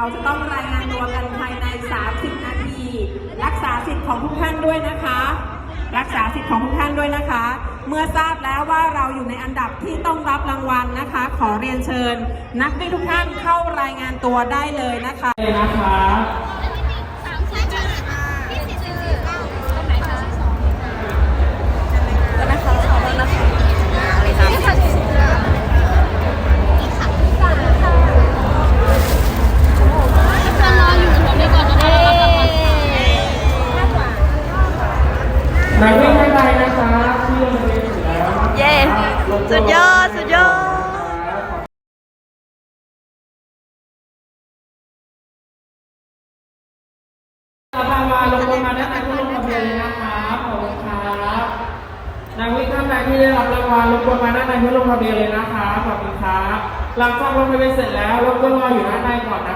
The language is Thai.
เราจะต้องรายงานตัวกันภายใน 30 นาที รักษาสิทธิ์ของทุกท่านด้วยนะคะ รักษาสิทธิ์ของทุกท่านด้วยนะคะ เมื่อทราบแล้วว่าเราอยู่ในอันดับที่ต้องรับรางวัลนะคะ ขอเรียนเชิญ นักวิ่งทุกท่านเข้ารายงานตัวได้เลยนะคะเลยนะคะ นักวิ่งท่านใดนะคะที่ลงทะเบียนเสร็จแล้วเย้สุดยอด สุดยอดรางวัลลงบนมาด้านในผู้ลงทะเบียนเลยนะคะขอบคุณครับนักวิ่งท่านใดที่ได้รับรางวัลลงบนมาด้านในผู้ลงทะเบียนเลยนะคะขอบคุณครับหลังจากลงทะเบียนเสร็จแล้วรบกวนรออยู่ด้านในก่อนนะ